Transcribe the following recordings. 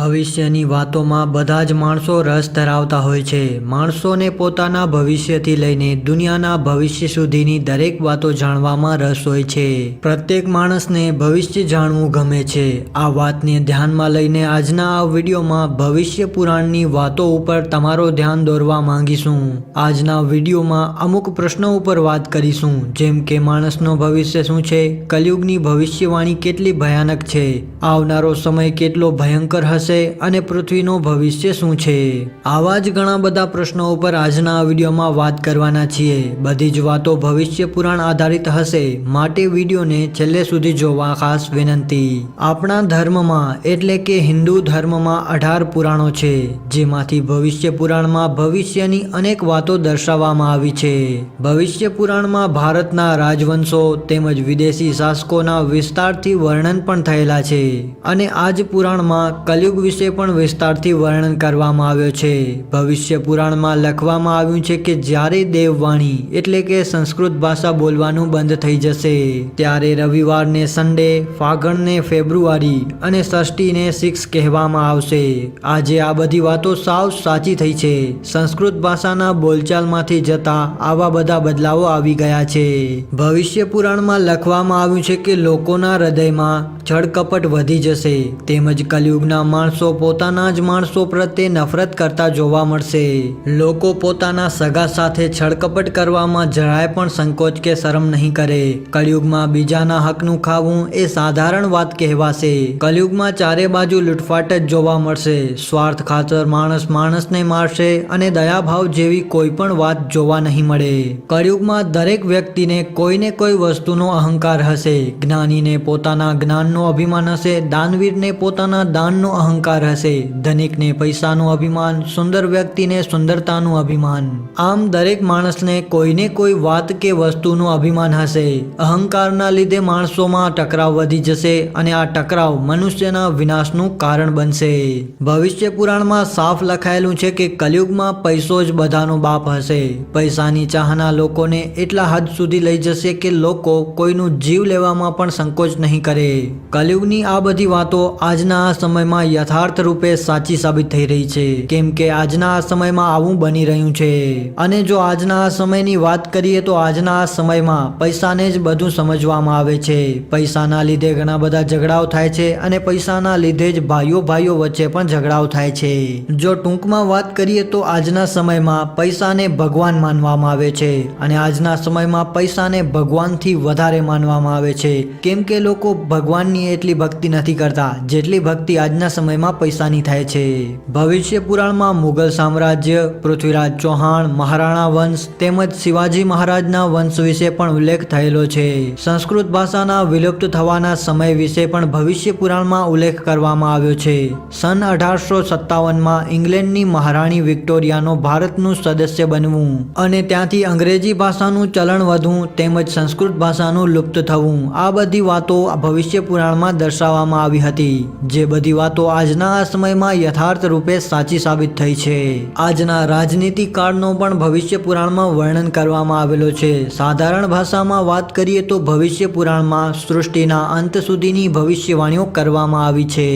ભવિષ્યની વાતોમાં બધા જ માણસો રસ ધરાવતા હોય છે. માણસોને પોતાના ભવિષ્યથી લઈને દુનિયાના ભવિષ્ય સુધીની દરેક વાતો જાણવામાં રસ હોય છે. પ્રત્યેક માણસને ભવિષ્ય જાણવું ગમે છે. આ વાતને ધ્યાનમાં લઈને આજના આ વિડીયોમાં ભવિષ્ય પુરાણની વાતો ઉપર તમારો ધ્યાન દોરવા માંગીશું. આજના વિડીયોમાં અમુક પ્રશ્નો ઉપર વાત કરીશું, જેમ કે માણસનો ભવિષ્ય શું છે, કલયુગની ભવિષ્યવાણી કેટલી ભયાનક છે, આવનારો સમય કેટલો ભયંકર હશે અને પૃથ્વીનું ભવિષ્ય શું છે? આવા જ ઘણા બધા પ્રશ્નો ઉપર આજના વિડીયોમાં વાત કરવાના છીએ. બધી જ વાતો ભવિષ્ય પુરાણ આધારિત હશે. માટે વિડીયોને છેલ્લે સુધી જોવા ખાસ વિનંતી. આપણા ધર્મમાં એટલે કે હિન્દુ ધર્મમાં અઢાર પુરાણો છે, જેમાંથી ભવિષ્ય પુરાણમાં ભવિષ્યની અનેક વાતો દર્શાવવામાં આવી છે. ભવિષ્ય પુરાણમાં ભારતના રાજવંશો તેમજ વિદેશી શાસકોના વિસ્તારથી વર્ણન પણ થયેલા છે. અને આ જ પુરાણમાં કલયુગ વિશે પણ વિસ્તારથી વર્ણન કરવામાં આવ્યો છે. ભવિષ્ય પુરાણમાં લખવામાં આવ્યું છે કે જ્યારે દેવવાણી એટલે કે સંસ્કૃત ભાષા બોલવાનું બંધ થઈ જશે, ત્યારે રવિવારને સન્ડે ફાગણને ફેબ્રુઆરી અને ષષ્ઠીને સિક્સ કહેવામાં આવશે. આજે આ બધી વાતો સાવ સાચી થઈ છે. સંસ્કૃત ભાષાના બોલચાલમાંથી જતા આવા બધા બદલાવો આવી ગયા છે. ભવિષ્ય પુરાણમાં લખવામાં આવ્યું છે કે લોકોના હૃદયમાં છળકપટ વધી જશે, તેમજ કલયુગના માણસો પોતાના જ માણસો પ્રત્યે નફરત કરતા જોવા મળશે. લોકો પોતાના સગા સાથે છળકપટ કરવામાં જરાય પણ સંકોચ કે શરમ નહીં કરે. કલયુગમાં બીજાના હકનું ખાવું એ સાધારણ વાત કહેવાશે. કલયુગમાં ચારે બાજુ લૂંટફાટ જ જોવા મળશે. સ્વાર્થ ખાતર માણસ માણસને મારશે અને દયાભાવ જેવી કોઈ પણ વાત જોવા નહીં મળે. કળયુગમાં દરેક વ્યક્તિને કોઈને કોઈ વસ્તુનો અહંકાર હશે. જ્ઞાનીને પોતાના જ્ઞાનનો અભિમાન હશે. દાનવીરને પોતાના દાનનો અહંકાર હશે. ધનિકને પૈસાનું અભિમાન, સુંદર વ્યક્તિને સુંદરતાનું અભિમાન. આમ દરેક માણસને કોઈને કોઈ વાત કે વસ્તુનું અભિમાન હશે. અહંકારના લીધે માણસોમાં ટકરાવ વધી જશે અને આ ટકરાવ મનુષ્યના વિનાશનું કારણ બનશે. ભવિષ્ય પુરાણમાં સાફ લખાયેલું છે કે કલયુગમાં પૈસો જ બધાનો બાપ હશે. પૈસાની ચાહના લોકોને એટલા હદ સુધી લઈ જશે કે લોકો કોઈનું જીવ લેવામાં પણ સંકોચ નહીં કરે. કલયુગની આ બધી વાતો આજના સમયમાં યથાર્થ રૂપે સાચી સાબિત થઈ રહી છે. કેમ કે આજના આ સમયમાં આવું બની રહ્યું છે. અને જો આજના આ સમયની વાત કરીએ તો આજના આ સમયમાં પૈસાને જ બધું સમજવામાં આવે છે. પૈસાના લીધે ઘણા બધા ઝઘડાઓ થાય છે અને પૈસાના લીધે જ ભાઈઓ ભાઈઓ વચ્ચે પણ ઝઘડાઓ થાય છે. જો ટૂંકમાં વાત કરીએ તો આજના સમયમાં પૈસાને ભગવાન માનવામાં આવે છે અને આજના સમયમાં પૈસાને ભગવાનથી વધારે માનવામાં આવે છે. કેમ કે લોકો ભગવાનની એટલી ભક્તિ નથી કરતા. જેટલી ભક્તિ આજના સમયમાં પૈસાની થાય છે. ભવિષ્ય પુરાણમાં મુઘલ સામ્રાજ્ય, પૃથ્વીરાજ ચૌહાણ, મહારાણા વંશ તેમજ શિવાજી મહારાજના વંશ વિશે પણ ઉલ્લેખ થયેલો છે. સંસ્કૃત ભાષાના વિલુપ્ત થવાના સમય વિશે પણ ભવિષ્ય પુરાણમાં ઉલ્લેખ કરવામાં આવ્યો છે. સન અઢારસો સત્તાવનમાં ઇંગ્લેન્ડની મહારાણી વિક્ટોરિયાનો ભારતનું સદસ્ય બનવું અને ત્યાંથી અંગ્રેજી ભાષાનું ચલણ વધવું તેમજ સંસ્કૃત ભાષાનું લુપ્ત થવું આ બધી વાતો ભવિષ્ય પુરાણમાં દર્શાવવામાં આવી હતી. જે બધી વાતો આજના આ સમયમાં યથાર્થ રૂપે સાચી સાબિત થઈ છે. આજના રાજનીતિ કાળનો પણ ભવિષ્ય પુરાણમાં વર્ણન કરવામાં આવેલો છે. સાધારણ ભાષામાં વાત કરીએ તો ભવિષ્ય પુરાણમાં સૃષ્ટિના અંત સુધીની ભવિષ્યવાણીઓ કરવામાં આવી છે.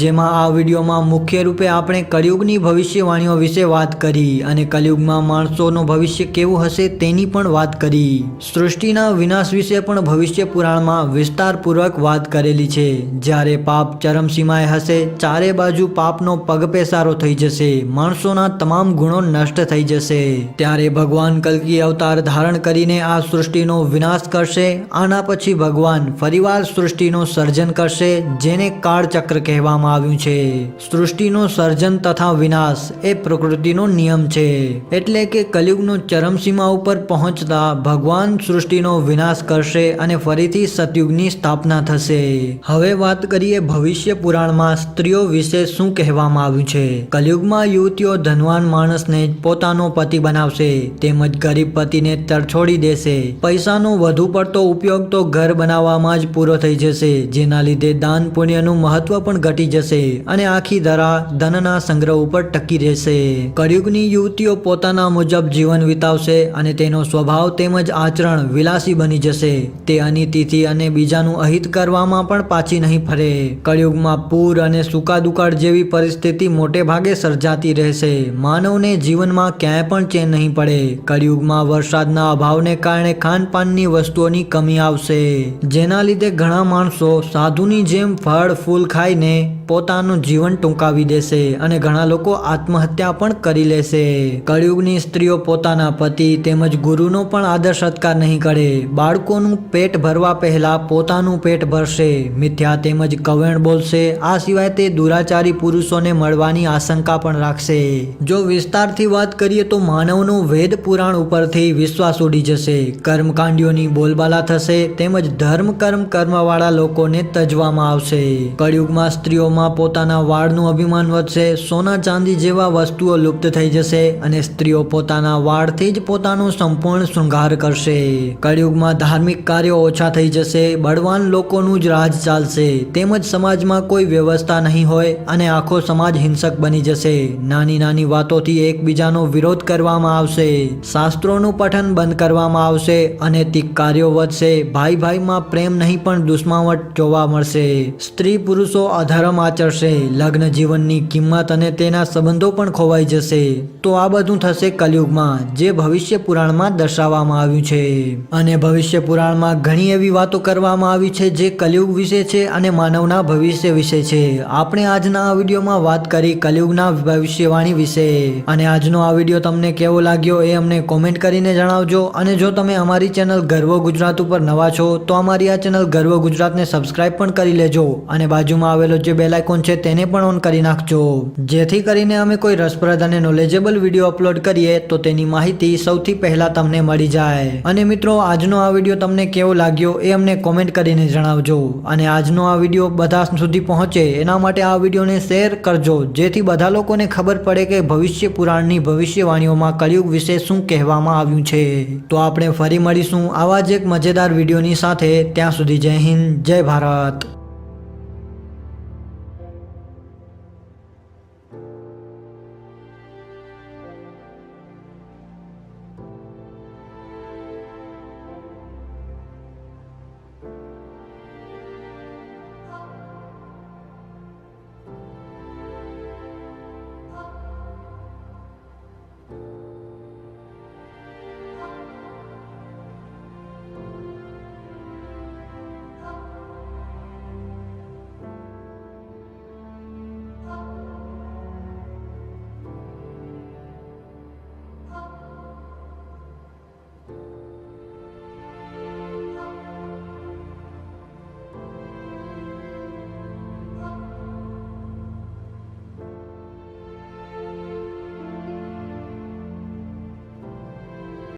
જેમાં આ વિડીયોમાં મુખ્ય રૂપે આપણે કળિયુગની ભવિષ્યવાણીઓ વિશે વાત કરી અને કલયુગમાં માણસોનું ભવિષ્ય કેવું હશે તેની પણ વાત કરી. સૃષ્ટિના વિનાશ વિશે પણ ભવિષ્ય પુરાણમાં વિસ્તારપૂર્વક વાત કરેલી છે. જ્યારે પાપ ચરમસીમાએ હશે ચારે બાજુ પાપનો પગપેસારો થઈ જશે. માણસોના તમામ ગુણો નષ્ટ થઈ જશે. ત્યારે ભગવાન કલ્કી અવતાર ધારણ કરીને આ સૃષ્ટિનો વિનાશ કરશે. આના પછી ભગવાન ફરીવાર સૃષ્ટિનું સર્જન કરશે, જેને કાળચક્ર કહેવામાં આવ્યું છે. સૃષ્ટિનું સર્જન તથા વિનાશ એ પ્રકૃતિનો નિયમ છે. એટલે કે કલયુગનો ચરમસીમા ઉપર પહોંચતા ભગવાન સૃષ્ટિનો વિનાશ કરશે અને ફરીથી સતયુગની સ્થાપના થશે. હવે વાત કરીએ ભવિષ્ય પુરાણમાં સ્ત્રીઓ વિશે શું કહેવામાં આવ્યું છે? કલયુગમાં યુવતીઓ ધનવાન માણસને પોતાનો પતિ બનાવશે, તેમજ ગરીબ પતિને તરછોડી દેશે. પૈસાનો વધુ પડતો ઉપયોગ તો ઘર બનાવવામાં જ પૂરો થઈ જશે, જેના લીધે દાન પુણ્યનું મહત્વ પણ ઘટી જશે અને આખી ધરા ધનના સંગ્રહ ઉપર ટકી રહેશે. કળિયુગની યુવતીઓ પોતાના મુજબ જીવન વિતાવશે અને તેનો સ્વભાવ તેમજ આચરણ વિલાસી બની જશે. તે અનિતિથી અને બીજાનું અહિત કરવામાં પણ પાછી નહીં ફરે. કળિયુગમાં પૂર અને સુકાળ ભૂકા દુકાળ જેવી પરિસ્થિતિ મોટે ભાગે સર્જાતી રહેશે. માનવને જીવનમાં ક્યાંય પણ ચેન નહીં પડે. કળિયુગમાં વરસાદના અભાવને કારણે ખાનપાનની વસ્તુઓની કમી આવશે. જેના લીધે ઘણા માણસો સાધુની જેમ ફળ, ફૂલ ખાઈને પોતાનું જીવન ટૂંકાવી દેશે અને ઘણા લોકો આત્મહત્યા પણ કરી લેશે. કળિયુગની સ્ત્રીઓ પોતાના પતિ તેમજ ગુરુનો પણ આદર સત્કાર નહીં કરે. બાળકોનું પેટ ભરવા પહેલા પોતાનું પેટ ભરશે. મિથ્યા તેમજ કવેણ બોલશે. આ સિવાય તે દુરાચારી પુરુષોને મળવાની આશંકા પણ રાખશે. જો વિસ્તારથી વાત કરીએ તો માનવનો વેદ પુરાણ ઉપરથી વિશ્વાસ ઉડી જશે. કર્મકાંડીઓની બોલબાલા થશે તેમજ ધર્મ કર્મ કર્મવાળા લોકોને તજવામાં આવશે. કળિયુગમાં સ્ત્રીઓમાં પોતાના વાળનું અભિમાન વધશે, સોના ચાંદી જેવા વસ્તુઓ લુપ્ત થઈ જશે અને સ્ત્રીઓ પોતાના વાળથી જ પોતાનો સંપૂર્ણ શૃંગાર કરશે. કળિયુગમાં ધાર્મિક કાર્યો ઓછા થઈ જશે, બળવાન લોકોનું જ રાજ ચાલશે, તેમજ સમાજમાં કોઈ વ્યવસ્થા નહીં હોય અને આખો સમાજ હિંસક બની જશે. નાની નાની વાતોથી એકબીજાનો વિરોધ કરવામાં આવશે. શાસ્ત્રોનું પઠન બંધ કરવામાં આવશે અને કાર્યો વધશે. ભાઈ ભાઈમાં પ્રેમ નહીં પણ દુશ્માવટ જોવા મળશે. સ્ત્રી પુરુષો અધર્મ આચરશે. લગ્ન જીવનની કિંમત અને તેના સંબંધો પણ ખોવાઈ જશે. તો આ બધું થશે કલયુગમાં, જે ભવિષ્ય પુરાણમાં દર્શાવવામાં આવ્યું છે. અને ભવિષ્ય પુરાણમાં ઘણી એવી વાતો કરવામાં આવી છે જે કલયુગ વિશે છે અને માનવના ભવિષ્ય વિશે છે. આપણે આજના આ વિડીયોમાં વાત કરી કલયુગના ભવિષ્યવાણી વિશે. અને આજનો આ વીડિયો તમને કેવો લાગ્યો એ અમને કોમેન્ટ કરીને જણાવજો. અને જો તમે અમારી ચેનલ ગર્વ ગુજરાત ઉપર નવા છો, તો અમારી આ ચેનલ ગર્વ ગુજરાતને સબસ્ક્રાઇબ પણ કરી લેજો. અને બાજુમાં આવેલો જે બેલ છે તેને પણ ઓન કરી નાખજો. જેથી કરીને અમે કોઈ રસપ્રદ અને નોલેજેબલ વીડિયો અપલોડ કરીએ, તો તેની માહિતી સૌથી પહેલા તમને મળી જાય. અને મિત્રો, આજનો આ વીડિયો તમને કેવો લાગ્યો એ અમને કોમેન્ટ કરીને જણાવજો. અને આજનો આ વીડિયો બધા સુધી પહોંચે, એના માટે આ વિડીયોને શેર કરજો, જેથી બધા લોકોને ખબર પડે કે ભવિષ્ય પુરાણની ભવિષ્યવાણીઓમાં કલયુગ વિશે શું કહેવામાં આવ્યું છે. તો આપણે ફરી મળીશું આવા જ એક મજેદાર વિડીયોની સાથે. ત્યાં સુધી જય હિન્દ, જય ભારત.